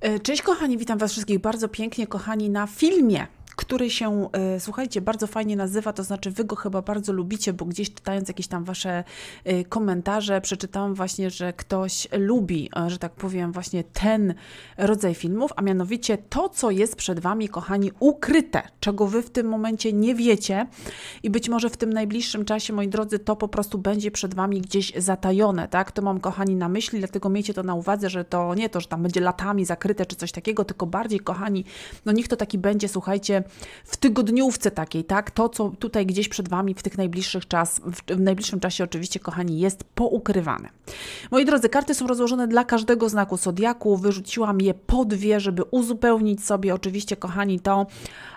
E, Cześć kochani, witam Was wszystkich bardzo pięknie, kochani, na filmie, który się, e, słuchajcie, bardzo fajnie nazywa, to znaczy Wy go chyba bardzo lubicie, bo gdzieś czytając jakieś tam Wasze e, komentarze, przeczytałam właśnie, że ktoś lubi, e, że tak powiem, właśnie ten rodzaj filmów, a mianowicie to, co jest przed Wami, kochani, ukryte, czego Wy w tym momencie nie wiecie i być może w tym najbliższym czasie, moi drodzy, to po prostu będzie przed Wami gdzieś zatajone, tak? To mam, kochani, na myśli, dlatego miejcie to na uwadze, że to nie to, że tam będzie latami zakryte czy coś takiego, tylko bardziej, kochani, no niech to taki będzie, słuchajcie, w tygodniówce takiej, tak? To, co tutaj gdzieś przed Wami w tych najbliższych czas, w, najbliższym czasie oczywiście, kochani, jest poukrywane. Moi drodzy, karty są rozłożone dla każdego znaku zodiaku. Wyrzuciłam je po dwie, żeby uzupełnić sobie oczywiście, kochani, tą,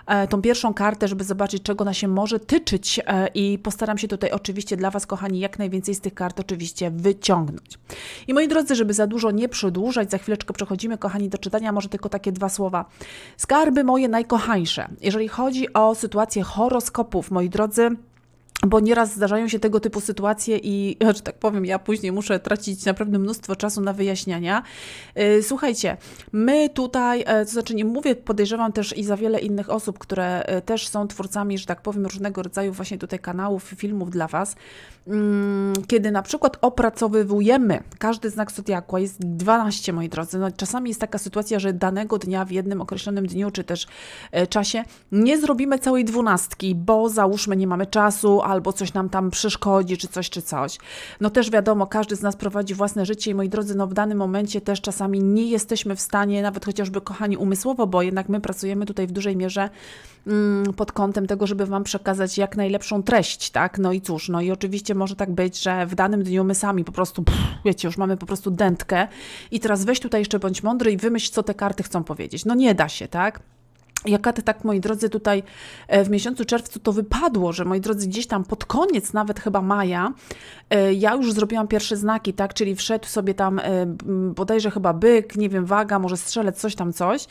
e, tą pierwszą kartę, żeby zobaczyć, czego ona się może tyczyć e, i postaram się tutaj oczywiście dla Was, kochani, jak najwięcej z tych kart oczywiście wyciągnąć. I moi drodzy, żeby za dużo nie przedłużać, za chwileczkę przechodzimy, kochani, do czytania, może tylko takie dwa słowa. Skarby moje najkochańsze. Jeżeli chodzi o sytuację horoskopów, moi drodzy, bo nieraz zdarzają się tego typu sytuacje i, że tak powiem, ja później muszę tracić naprawdę mnóstwo czasu na wyjaśniania. Yy, Słuchajcie, my tutaj, e, to znaczy nie mówię, podejrzewam też i za wiele innych osób, które e, też są twórcami, że tak powiem, różnego rodzaju właśnie tutaj kanałów, filmów dla Was, Mm, kiedy na przykład opracowywujemy każdy znak zodiaku, jest 12, moi drodzy, no czasami jest taka sytuacja, że danego dnia w jednym określonym dniu, czy też e, czasie nie zrobimy całej dwunastki, bo załóżmy nie mamy czasu, albo coś nam tam przeszkodzi, czy coś, czy coś. No też wiadomo, każdy z nas prowadzi własne życie i moi drodzy, no w danym momencie też czasami nie jesteśmy w stanie, nawet chociażby kochani umysłowo, bo jednak my pracujemy tutaj w dużej mierze mm, pod kątem tego, żeby Wam przekazać jak najlepszą treść, tak? No i cóż, no i oczywiście może tak być, że w danym dniu my sami po prostu, pff, wiecie, już mamy po prostu dętkę i teraz weź tutaj jeszcze bądź mądry i wymyśl, co te karty chcą powiedzieć. No nie da się, tak? Jaka tak, moi drodzy, tutaj e, w miesiącu czerwcu to wypadło, że moi drodzy, gdzieś tam pod koniec, nawet chyba maja, e, ja już zrobiłam pierwsze znaki, tak, czyli wszedł sobie tam e, bodajże chyba byk, nie wiem, waga, może strzelec, coś tam, coś.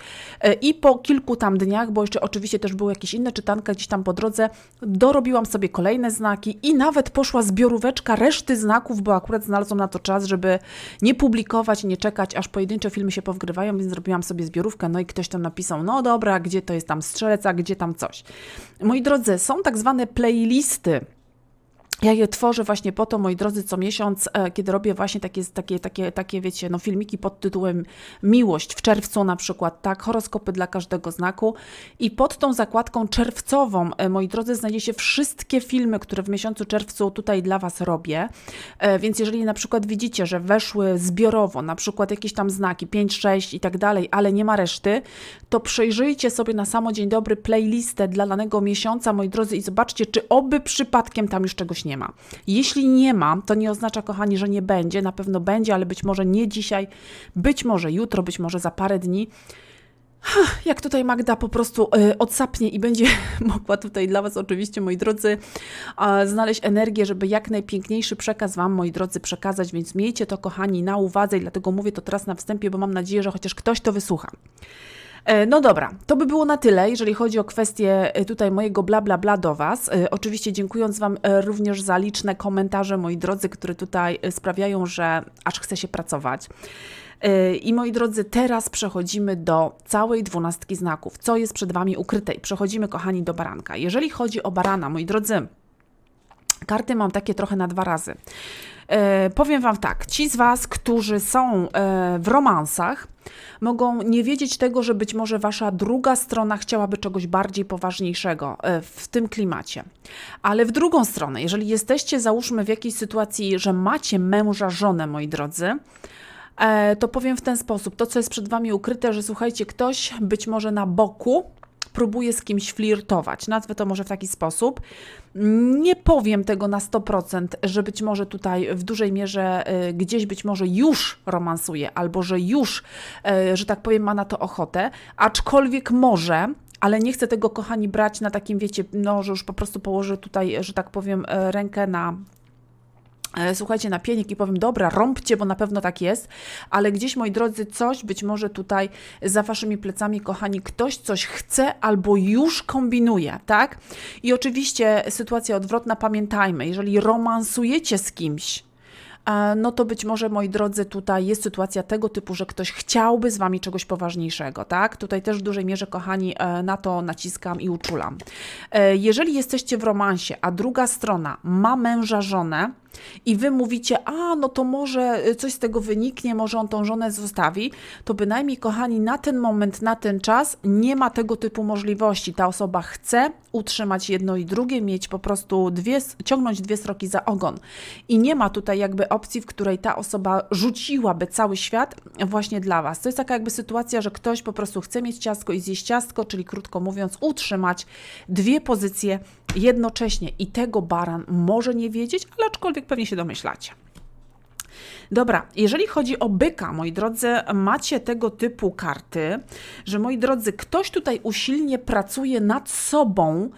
I po kilku tam dniach, bo jeszcze oczywiście też były jakieś inne czytanka gdzieś tam po drodze, dorobiłam sobie kolejne znaki i nawet poszła zbioróweczka reszty znaków, bo akurat znalazłam na to czas, żeby nie publikować, nie czekać, aż pojedyncze filmy się powgrywają, więc zrobiłam sobie zbiorówkę, no i ktoś tam napisał, no dobra, gdzie to jest tam strzelec, a gdzie tam coś. Moi drodzy, są tak zwane playlisty. Ja je tworzę właśnie po to, moi drodzy, co miesiąc, e, kiedy robię właśnie takie, takie, takie, takie wiecie, no filmiki pod tytułem Miłość w czerwcu na przykład, tak, horoskopy dla każdego znaku. I pod tą zakładką czerwcową, e, moi drodzy, znajdzie się wszystkie filmy, które w miesiącu czerwcu tutaj dla Was robię, E, więc jeżeli na przykład widzicie, że weszły zbiorowo, na przykład jakieś tam znaki 5, 6 i tak dalej, ale nie ma reszty, to przejrzyjcie sobie na samo dzień dobry playlistę dla danego miesiąca, moi drodzy, i zobaczcie, czy oby przypadkiem tam już czegoś nie ma. Jeśli nie ma, to nie oznacza, kochani, że nie będzie. Na pewno będzie, ale być może nie dzisiaj, być może jutro, być może za parę dni. Jak tutaj Magda po prostu y, odsapnie i będzie mogła tutaj dla Was oczywiście, moi drodzy, znaleźć energię, żeby jak najpiękniejszy przekaz Wam, moi drodzy, przekazać, więc miejcie to, kochani, na uwadze i dlatego mówię to teraz na wstępie, bo mam nadzieję, że chociaż ktoś to wysłucha. E, No dobra, to by było na tyle, jeżeli chodzi o kwestię e, tutaj mojego bla bla bla do Was. E, Oczywiście dziękując Wam również za liczne komentarze, moi drodzy, które tutaj sprawiają, że aż chce się pracować. I moi drodzy, teraz przechodzimy do całej dwunastki znaków. Co jest przed Wami ukryte? Przechodzimy, kochani, do baranka. Jeżeli chodzi o barana, moi drodzy, karty mam takie trochę na dwa razy. E, powiem Wam tak, ci z Was, którzy są e, w romansach, mogą nie wiedzieć tego, że być może Wasza druga strona chciałaby czegoś bardziej poważniejszego e, w tym klimacie. Ale w drugą stronę, jeżeli jesteście, załóżmy, w jakiejś sytuacji, że macie męża, żonę, moi drodzy, e, to powiem w ten sposób, to co jest przed Wami ukryte, że słuchajcie, ktoś być może na boku próbuje z kimś flirtować. Nazwę to może w taki sposób. Nie powiem tego na 100%, że być może tutaj w dużej mierze y, gdzieś być może już romansuje, albo że już, y, że tak powiem, ma na to ochotę, aczkolwiek może. Ale nie chcę tego, kochani, brać na takim, wiecie, no, że już po prostu położę tutaj, że tak powiem, y, rękę na słuchajcie, na pienik i powiem, dobra, rąbcie, bo na pewno tak jest, ale gdzieś, moi drodzy, coś być może tutaj za waszymi plecami, kochani, ktoś coś chce albo już kombinuje, tak? I oczywiście sytuacja odwrotna, pamiętajmy, jeżeli romansujecie z kimś, e, no to być może, moi drodzy, tutaj jest sytuacja tego typu, że ktoś chciałby z wami czegoś poważniejszego, tak? Tutaj też w dużej mierze, kochani, e, na to naciskam i uczulam. E, jeżeli jesteście w romansie, a druga strona ma męża, żonę, i wy mówicie, a no to może coś z tego wyniknie, może on tą żonę zostawi, to bynajmniej, kochani, na ten moment, na ten czas nie ma tego typu możliwości. Ta osoba chce utrzymać jedno i drugie, mieć po prostu dwie, ciągnąć dwie sroki za ogon. I nie ma tutaj jakby opcji, w której ta osoba rzuciłaby cały świat właśnie dla was. To jest taka jakby sytuacja, że ktoś po prostu chce mieć ciastko i zjeść ciastko, czyli krótko mówiąc, utrzymać dwie pozycje jednocześnie. I tego baran może nie wiedzieć, ale aczkolwiek pewnie się domyślacie. Dobra, jeżeli chodzi o byka, moi drodzy, macie tego typu karty, że moi drodzy, ktoś tutaj usilnie pracuje nad sobą,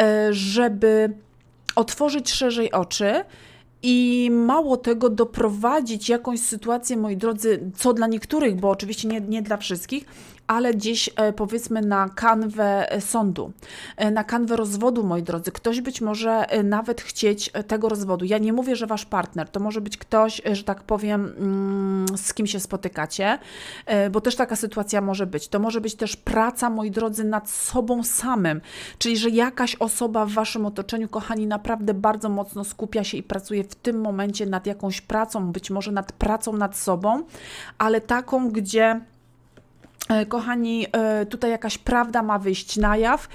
e, żeby otworzyć szerzej oczy. I mało tego, doprowadzić jakąś sytuację, moi drodzy, co dla niektórych, bo oczywiście nie, nie dla wszystkich, ale gdzieś e, powiedzmy na kanwę e, sądu, e, na kanwę rozwodu, moi drodzy. Ktoś być może nawet chcieć tego rozwodu. Ja nie mówię, że wasz partner, to może być ktoś, że tak powiem, mm, z kim się spotykacie, bo też taka sytuacja może być. To może być też praca, moi drodzy, nad sobą samym, czyli że jakaś osoba w waszym otoczeniu, kochani, naprawdę bardzo mocno skupia się i pracuje w tym momencie nad jakąś pracą, być może nad pracą nad sobą, ale taką, gdzie kochani, e, tutaj jakaś prawda ma wyjść na jaw.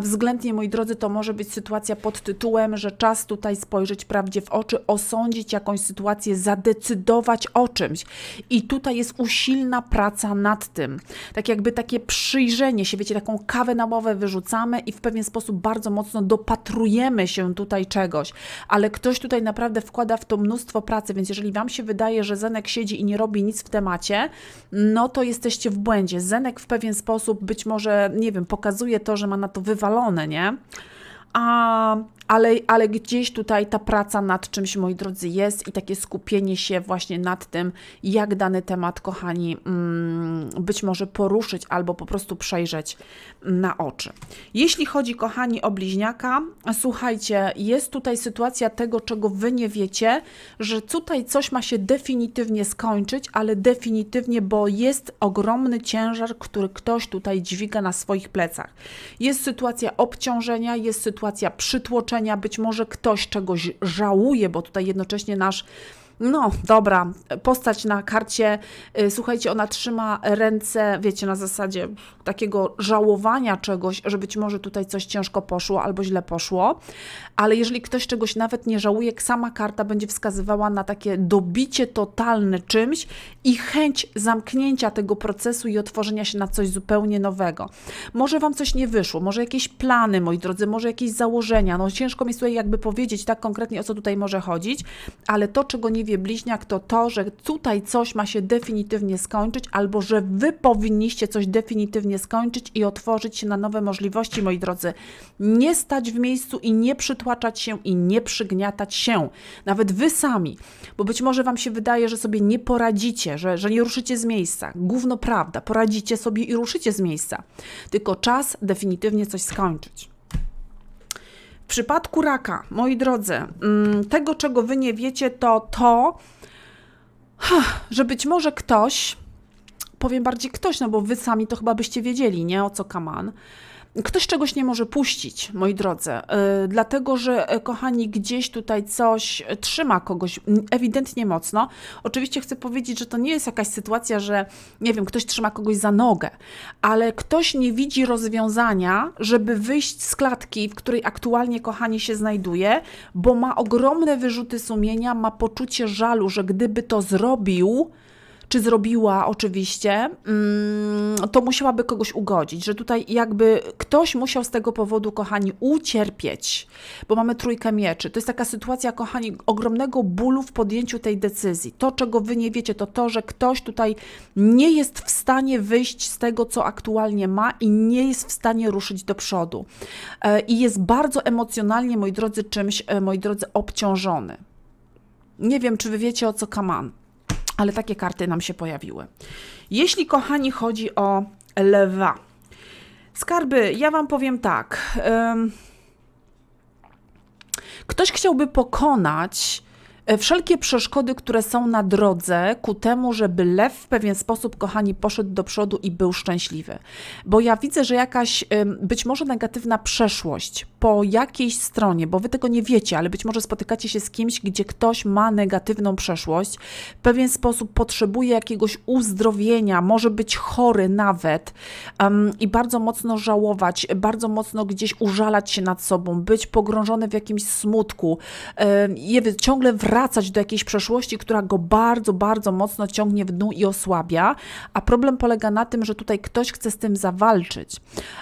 Względnie, moi drodzy, to może być sytuacja pod tytułem, że czas tutaj spojrzeć prawdzie w oczy, osądzić jakąś sytuację, zadecydować o czymś. I tutaj jest usilna praca nad tym. Tak jakby takie przyjrzenie się, wiecie, taką kawę na ławę wyrzucamy i w pewien sposób bardzo mocno dopatrujemy się tutaj czegoś. Ale ktoś tutaj naprawdę wkłada w to mnóstwo pracy, więc jeżeli Wam się wydaje, że Zenek siedzi i nie robi nic w temacie, no to jesteście w błędzie Zenek w pewien sposób być może, nie wiem, pokazuje to, że ma na to wywalone, nie? A ale, ale gdzieś tutaj ta praca nad czymś, moi drodzy, jest i takie skupienie się właśnie nad tym, jak dany temat, kochani, mm, być może poruszyć albo po prostu przejrzeć na oczy. Jeśli chodzi, kochani, o bliźniaka, słuchajcie, jest tutaj sytuacja tego, czego wy nie wiecie, że tutaj coś ma się definitywnie skończyć, ale definitywnie, bo jest ogromny ciężar, który ktoś tutaj dźwiga na swoich plecach. Jest sytuacja obciążenia, jest sytuacja przytłoczenia, być może ktoś czegoś żałuje, bo tutaj jednocześnie nasz no, dobra, postać na karcie, y, słuchajcie, ona trzyma ręce, wiecie, na zasadzie takiego żałowania czegoś, że być może tutaj coś ciężko poszło albo źle poszło, ale jeżeli ktoś czegoś nawet nie żałuje, sama karta będzie wskazywała na takie dobicie totalne czymś i chęć zamknięcia tego procesu i otworzenia się na coś zupełnie nowego. Może Wam coś nie wyszło, może jakieś plany, moi drodzy, może jakieś założenia, no ciężko mi tutaj jakby powiedzieć tak konkretnie, o co tutaj może chodzić, ale to, czego nie wie bliźniak, to to, że tutaj coś ma się definitywnie skończyć, albo że Wy powinniście coś definitywnie skończyć i otworzyć się na nowe możliwości, moi drodzy. Nie stać w miejscu i nie przytłaczać się i nie przygniatać się. Nawet Wy sami, bo być może Wam się wydaje, że sobie nie poradzicie, że, że nie ruszycie z miejsca. Gówno prawda, poradzicie sobie i ruszycie z miejsca. Tylko czas definitywnie coś skończyć. W przypadku raka, moi drodzy, mm, tego czego wy nie wiecie, to to, że być może ktoś, powiem bardziej ktoś, no bo wy sami to chyba byście wiedzieli, nie o co kaman Ktoś czegoś nie może puścić, moi drodzy, yy, dlatego że, yy, kochani, gdzieś tutaj coś trzyma kogoś ewidentnie mocno. Oczywiście chcę powiedzieć, że to nie jest jakaś sytuacja, że, nie wiem, ktoś trzyma kogoś za nogę, ale ktoś nie widzi rozwiązania, żeby wyjść z klatki, w której aktualnie, kochani, się znajduje, bo ma ogromne wyrzuty sumienia, ma poczucie żalu, że gdyby to zrobił, czy zrobiła oczywiście, mm, to musiałaby kogoś ugodzić, że tutaj jakby ktoś musiał z tego powodu, kochani, ucierpieć, bo mamy trójkę mieczy. To jest taka sytuacja, kochani, ogromnego bólu w podjęciu tej decyzji. To, czego wy nie wiecie, to to, że ktoś tutaj nie jest w stanie wyjść z tego, co aktualnie ma i nie jest w stanie ruszyć do przodu. E, I jest bardzo emocjonalnie, moi drodzy, czymś, e, moi drodzy, obciążony. Nie wiem, czy wy wiecie, o co kaman ale takie karty nam się pojawiły. Jeśli, kochani, chodzi o lewa, skarby, ja Wam powiem tak. Ktoś chciałby pokonać Wszelkie przeszkody, które są na drodze ku temu, żeby lew w pewien sposób, kochani, poszedł do przodu i był szczęśliwy. Bo ja widzę, że jakaś być może negatywna przeszłość po jakiejś stronie, bo wy tego nie wiecie, ale być może spotykacie się z kimś, gdzie ktoś ma negatywną przeszłość, w pewien sposób potrzebuje jakiegoś uzdrowienia, może być chory nawet ym, i bardzo mocno żałować, bardzo mocno gdzieś użalać się nad sobą, być pogrążony w jakimś smutku, wiem, ciągle wracać do jakiejś przeszłości, która go bardzo, bardzo mocno ciągnie w dół i osłabia, a problem polega na tym, że tutaj ktoś chce z tym zawalczyć.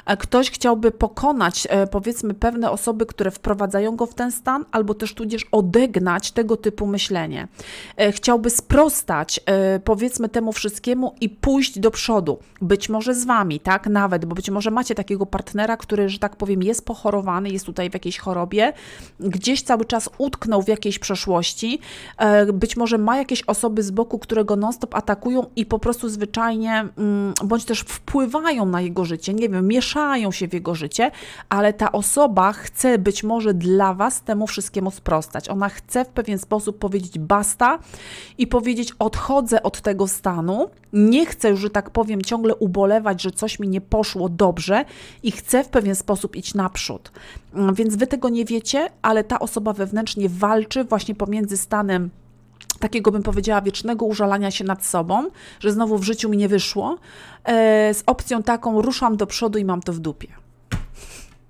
E, Ktoś chciałby pokonać, e, powiedzmy, pewne osoby, które wprowadzają go w ten stan, albo też tudzież odegnać tego typu myślenie. E, Chciałby sprostać, powiedzmy, temu wszystkiemu i pójść do przodu. Być może z wami, tak? Nawet, bo być może macie takiego partnera, który, że tak powiem, jest pochorowany, jest tutaj w jakiejś chorobie, gdzieś cały czas utknął w jakiejś przeszłości, e, być może ma jakieś osoby z boku, które go non-stop atakują i po prostu zwyczajnie, mm, bądź też wpływają na jego życie, nie wiem, mieszają się w jego życie, ale ta osoba chce być może dla Was temu wszystkiemu sprostać. Ona chce w pewien sposób powiedzieć basta i powiedzieć odchodzę od tego stanu, nie chcę już, że tak powiem, ciągle ubolewać, że coś mi nie poszło dobrze i chcę w pewien sposób iść naprzód. Mm, Więc Wy tego nie wiecie, ale ta osoba wewnętrznie walczy właśnie pomiędzy stanem takiego bym powiedziała wiecznego użalania się nad sobą, że znowu w życiu mi nie wyszło, e, z opcją taką ruszam do przodu i mam to w dupie.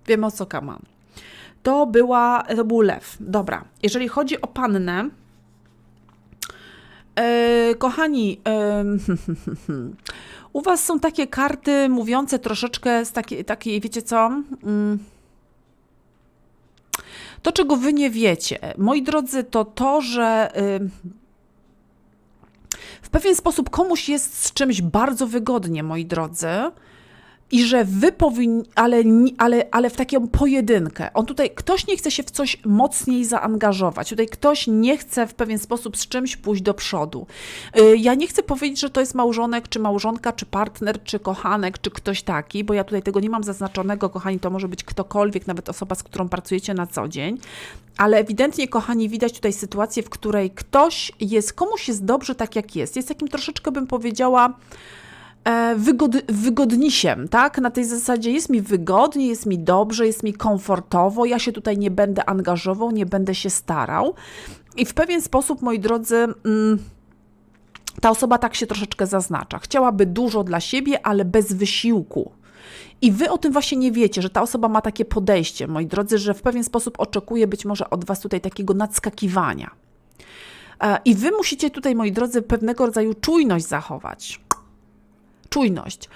Wiem o co kaman. To, była, to był lew. Dobra, jeżeli chodzi o pannę, e, kochani, e, u Was są takie karty mówiące troszeczkę z takiej, wiecie co? Mm, to, czego wy nie wiecie, moi drodzy, to to, że y, w pewien sposób komuś jest z czymś bardzo wygodnie, moi drodzy. I że wy powinni, ale, ale, ale w taką pojedynkę. On tutaj, ktoś nie chce się w coś mocniej zaangażować. Tutaj ktoś nie chce w pewien sposób z czymś pójść do przodu. Y, Ja nie chcę powiedzieć, że to jest małżonek, czy małżonka, czy partner, czy kochanek, czy ktoś taki, bo ja tutaj tego nie mam zaznaczonego, kochani, to może być ktokolwiek, nawet osoba, z którą pracujecie na co dzień. Ale ewidentnie, kochani, widać tutaj sytuację, w której ktoś jest, komuś jest dobrze tak, jak jest. Jest takim troszeczkę, bym powiedziała, wygod, wygodnisiem, tak? Na tej zasadzie jest mi wygodnie, jest mi dobrze, jest mi komfortowo, ja się tutaj nie będę angażował, nie będę się starał. I w pewien sposób, moi drodzy, mm, ta osoba tak się troszeczkę zaznacza. Chciałaby dużo dla siebie, ale bez wysiłku. I wy o tym właśnie nie wiecie, że ta osoba ma takie podejście, moi drodzy, że w pewien sposób oczekuje być może od was tutaj takiego nadskakiwania. E, I wy musicie tutaj, moi drodzy, pewnego rodzaju czujność zachować czujność,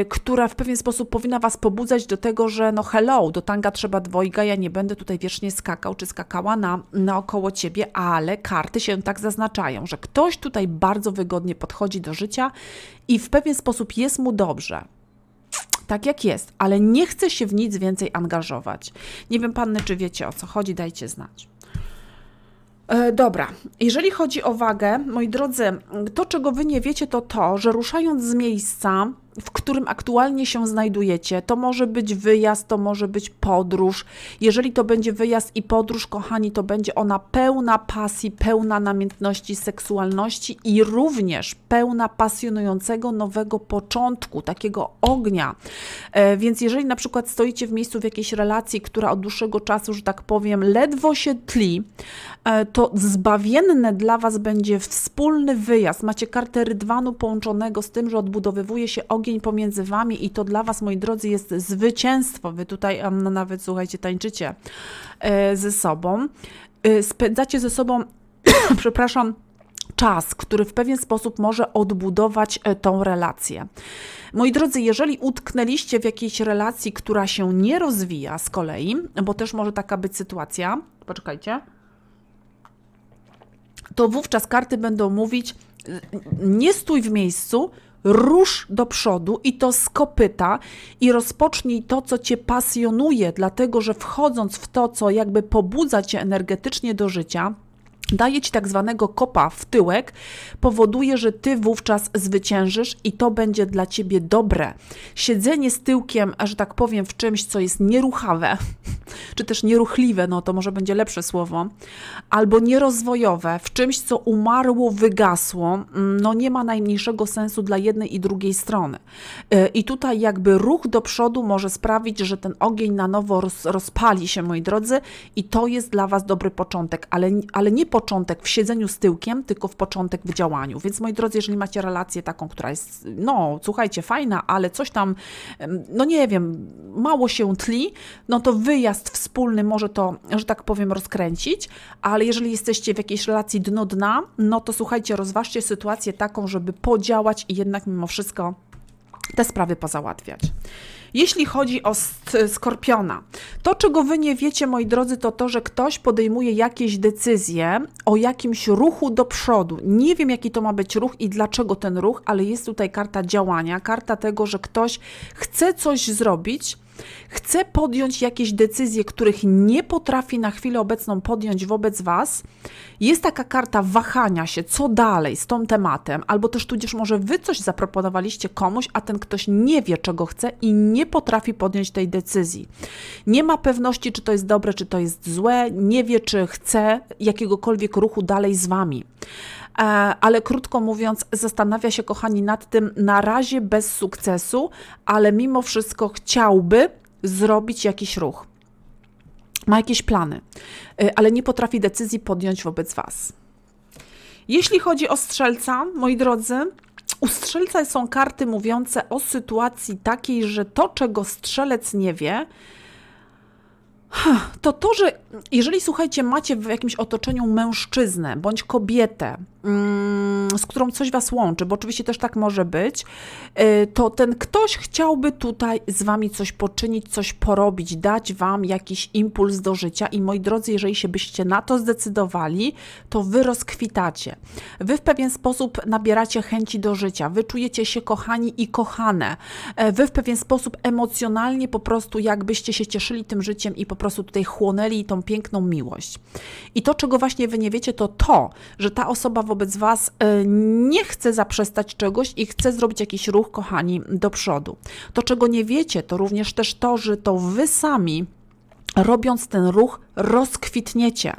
y, która w pewien sposób powinna Was pobudzać do tego, że no hello, do tanga trzeba dwojga, ja nie będę tutaj wiecznie skakał czy skakała na, naokoło Ciebie, ale karty się tak zaznaczają, że ktoś tutaj bardzo wygodnie podchodzi do życia i w pewien sposób jest mu dobrze. Tak jak jest, ale nie chce się w nic więcej angażować. Nie wiem, panny, czy wiecie o co chodzi, dajcie znać. E, Dobra, jeżeli chodzi o wagę, moi drodzy, to czego wy nie wiecie, to to, że ruszając z miejsca, w którym aktualnie się znajdujecie, to może być wyjazd, to może być podróż. Jeżeli to będzie wyjazd i podróż, kochani, to będzie ona pełna pasji, pełna namiętności, seksualności i również pełna pasjonującego nowego początku, takiego ognia. E, Więc jeżeli na przykład stoicie w miejscu w jakiejś relacji, która od dłuższego czasu, że tak powiem, ledwo się tli, e, to zbawienne dla Was będzie wspólny wyjazd. Macie kartę rydwanu połączonego z tym, że odbudowywuje się ogień pomiędzy Wami i to dla Was, moi drodzy, jest zwycięstwo. Wy tutaj no, nawet, słuchajcie, tańczycie e, ze sobą. E, Spędzacie ze sobą, przepraszam, czas, który w pewien sposób może odbudować e, tą relację. Moi drodzy, jeżeli utknęliście w jakiejś relacji, która się nie rozwija z kolei, bo też może taka być sytuacja, poczekajcie, to wówczas karty będą mówić: nie stój w miejscu, rusz do przodu i to z kopyta i rozpocznij to, co cię pasjonuje, dlatego że wchodząc w to, co jakby pobudza cię energetycznie do życia, daje ci tak zwanego kopa w tyłek, powoduje, że ty wówczas zwyciężysz i to będzie dla ciebie dobre. Siedzenie z tyłkiem, że tak powiem, w czymś, co jest nieruchawe, czy też nieruchliwe, no to może będzie lepsze słowo, albo nierozwojowe, w czymś, co umarło, wygasło, mm, no nie ma najmniejszego sensu dla jednej i drugiej strony. Y, I tutaj jakby ruch do przodu może sprawić, że ten ogień na nowo roz, rozpali się, moi drodzy, i to jest dla Was dobry początek, ale, ale nie początek w siedzeniu z tyłkiem, tylko w początek w działaniu. Więc moi drodzy, jeżeli macie relację taką, która jest, no słuchajcie, fajna, ale coś tam, no nie wiem, mało się tli, no to wyjazd wspólny może to, że tak powiem, rozkręcić, ale jeżeli jesteście w jakiejś relacji dno dna, no to słuchajcie, rozważcie sytuację taką, żeby podziałać i jednak mimo wszystko te sprawy pozałatwiać. Jeśli chodzi o skorpiona, to czego wy nie wiecie, moi drodzy, to to, że ktoś podejmuje jakieś decyzje o jakimś ruchu do przodu. Nie wiem, jaki to ma być ruch i dlaczego ten ruch, ale jest tutaj karta działania, karta tego, że ktoś chce coś zrobić, chce podjąć jakieś decyzje, których nie potrafi na chwilę obecną podjąć wobec Was, jest taka karta wahania się, co dalej z tą tematem, albo też tudzież może Wy coś zaproponowaliście komuś, a ten ktoś nie wie, czego chce i nie potrafi podjąć tej decyzji. Nie ma pewności, czy to jest dobre, czy to jest złe, nie wie, czy chce jakiegokolwiek ruchu dalej z Wami ale krótko mówiąc, zastanawia się, kochani, nad tym na razie bez sukcesu, ale mimo wszystko chciałby zrobić jakiś ruch. Ma jakieś plany, y, ale nie potrafi decyzji podjąć wobec Was. Jeśli chodzi o strzelca, moi drodzy, u strzelca są karty mówiące o sytuacji takiej, że to, czego strzelec nie wie, to to, że jeżeli słuchajcie, macie w jakimś otoczeniu mężczyznę bądź kobietę, mm, z którą coś was łączy, bo oczywiście też tak może być, y, to ten ktoś chciałby tutaj z wami coś poczynić, coś porobić, dać wam jakiś impuls do życia. I moi drodzy, jeżeli się byście na to zdecydowali, to wy rozkwitacie. Wy w pewien sposób nabieracie chęci do życia, wy czujecie się kochani i kochane. E, wy w pewien sposób emocjonalnie po prostu jakbyście się cieszyli tym życiem i po prostu tutaj chłonęli tą piękną miłość. I to, czego właśnie wy nie wiecie, to to, że ta osoba wobec was e, nie chce zaprzestać czegoś i chce zrobić jakiś ruch, kochani, do przodu. To, czego nie wiecie, to również też to, że to wy sami robiąc ten ruch, rozkwitniecie.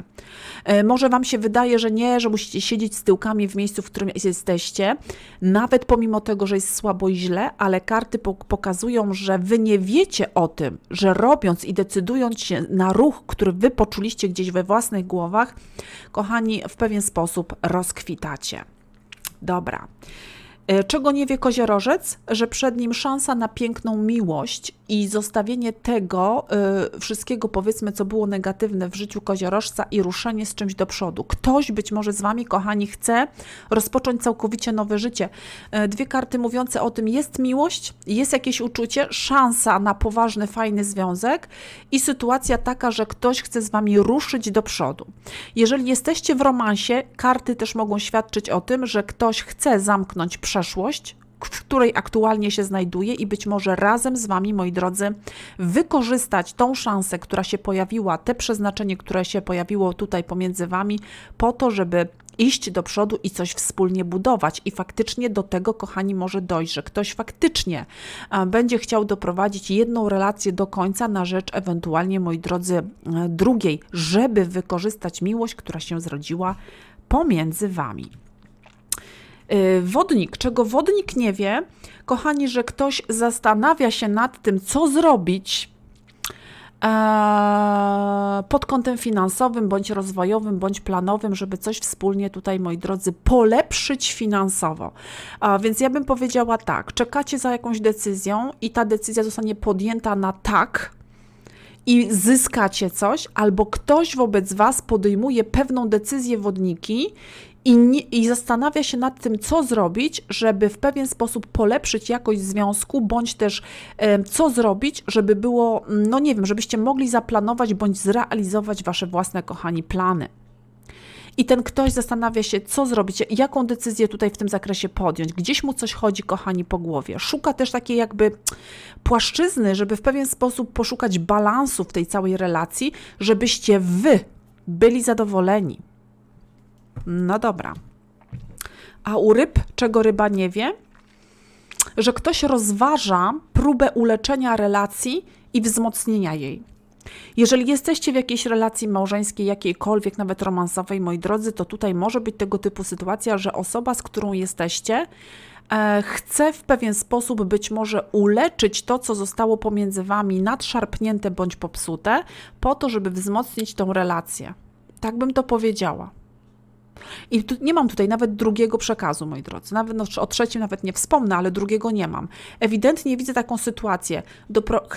E, może Wam się wydaje, że nie, że musicie siedzieć z tyłkami w miejscu, w którym jesteście, nawet pomimo tego, że jest słabo i źle, ale karty pokazują, że Wy nie wiecie o tym, że robiąc i decydując się na ruch, który Wy poczuliście gdzieś we własnych głowach, kochani, w pewien sposób rozkwitacie. Dobra. E, czego nie wie koziorożec? Że przed nim szansa na piękną miłość i zostawienie tego y, wszystkiego, powiedzmy, co było negatywne w życiu koziorożca i ruszenie z czymś do przodu. Ktoś być może z Wami, kochani, chce rozpocząć całkowicie nowe życie. Y, dwie karty mówiące o tym, jest miłość, jest jakieś uczucie, szansa na poważny, fajny związek i sytuacja taka, że ktoś chce z Wami ruszyć do przodu. Jeżeli jesteście w romansie, karty też mogą świadczyć o tym, że ktoś chce zamknąć przeszłość, w której aktualnie się znajduje i być może razem z Wami, moi drodzy, wykorzystać tą szansę, która się pojawiła, te przeznaczenie, które się pojawiło tutaj pomiędzy Wami, po to, żeby iść do przodu i coś wspólnie budować. I faktycznie do tego, kochani, może dojść, że ktoś faktycznie będzie chciał doprowadzić jedną relację do końca na rzecz ewentualnie, moi drodzy, drugiej, żeby wykorzystać miłość, która się zrodziła pomiędzy Wami. Y, wodnik, czego wodnik nie wie, kochani, że ktoś zastanawia się nad tym, co zrobić e, pod kątem finansowym, bądź rozwojowym, bądź planowym, żeby coś wspólnie tutaj, moi drodzy, polepszyć finansowo. A więc ja bym powiedziała tak: czekacie za jakąś decyzją i ta decyzja zostanie podjęta na tak, i zyskacie coś, albo ktoś wobec Was podejmuje pewną decyzję wodniki i, nie, i zastanawia się nad tym, co zrobić, żeby w pewien sposób polepszyć jakość związku, bądź też co zrobić, żeby było, no nie wiem, żebyście mogli zaplanować bądź zrealizować Wasze własne, kochani, plany. I ten ktoś zastanawia się, co zrobić, jaką decyzję tutaj w tym zakresie podjąć. Gdzieś mu coś chodzi, kochani, po głowie. Szuka też takiej jakby płaszczyzny, żeby w pewien sposób poszukać balansu w tej całej relacji, żebyście wy byli zadowoleni. No dobra. A u ryb, czego ryba nie wie? Że ktoś rozważa próbę uleczenia relacji i wzmocnienia jej. Jeżeli jesteście w jakiejś relacji małżeńskiej, jakiejkolwiek, nawet romansowej, moi drodzy, to tutaj może być tego typu sytuacja, że osoba, z którą jesteście, e, chce w pewien sposób być może uleczyć to, co zostało pomiędzy wami nadszarpnięte bądź popsute, po to, żeby wzmocnić tą relację. Tak bym to powiedziała. I tu, nie mam tutaj nawet drugiego przekazu, moi drodzy. Nawet no, o trzecim nawet nie wspomnę, ale drugiego nie mam. Ewidentnie widzę taką sytuację,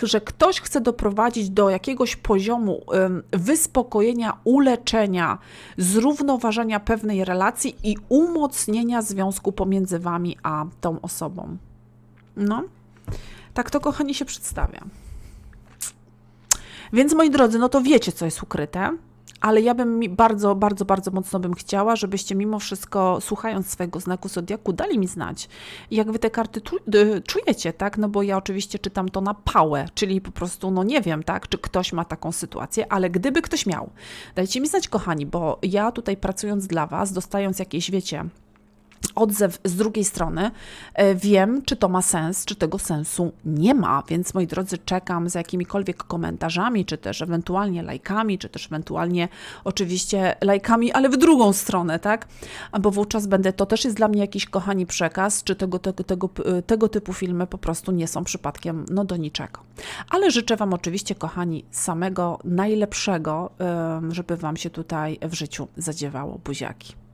że ktoś chce doprowadzić do jakiegoś poziomu ym, wyspokojenia, uleczenia, zrównoważenia pewnej relacji i umocnienia związku pomiędzy wami a tą osobą. No, tak to, kochani, się przedstawia. Więc moi drodzy, no to wiecie, co jest ukryte, ale ja bym bardzo, bardzo, bardzo mocno bym chciała, żebyście mimo wszystko, słuchając swojego znaku zodiaku, dali mi znać, jak wy te karty y, czujecie, tak? No bo ja oczywiście czytam to na pałę, czyli po prostu, no nie wiem, tak, czy ktoś ma taką sytuację, ale gdyby ktoś miał, dajcie mi znać, kochani, bo ja tutaj pracując dla was, dostając jakieś, wiecie, odzew z drugiej strony, e, wiem, czy to ma sens, czy tego sensu nie ma. Więc moi drodzy, czekam z jakimikolwiek komentarzami, czy też ewentualnie lajkami, czy też ewentualnie oczywiście lajkami, ale w drugą stronę, tak? Bo wówczas będę, to też jest dla mnie jakiś kochani przekaz, czy tego, tego, tego, tego typu filmy po prostu nie są przypadkiem no do niczego. Ale życzę Wam oczywiście, kochani, samego najlepszego, em, żeby Wam się tutaj w życiu zadziewało buziaki.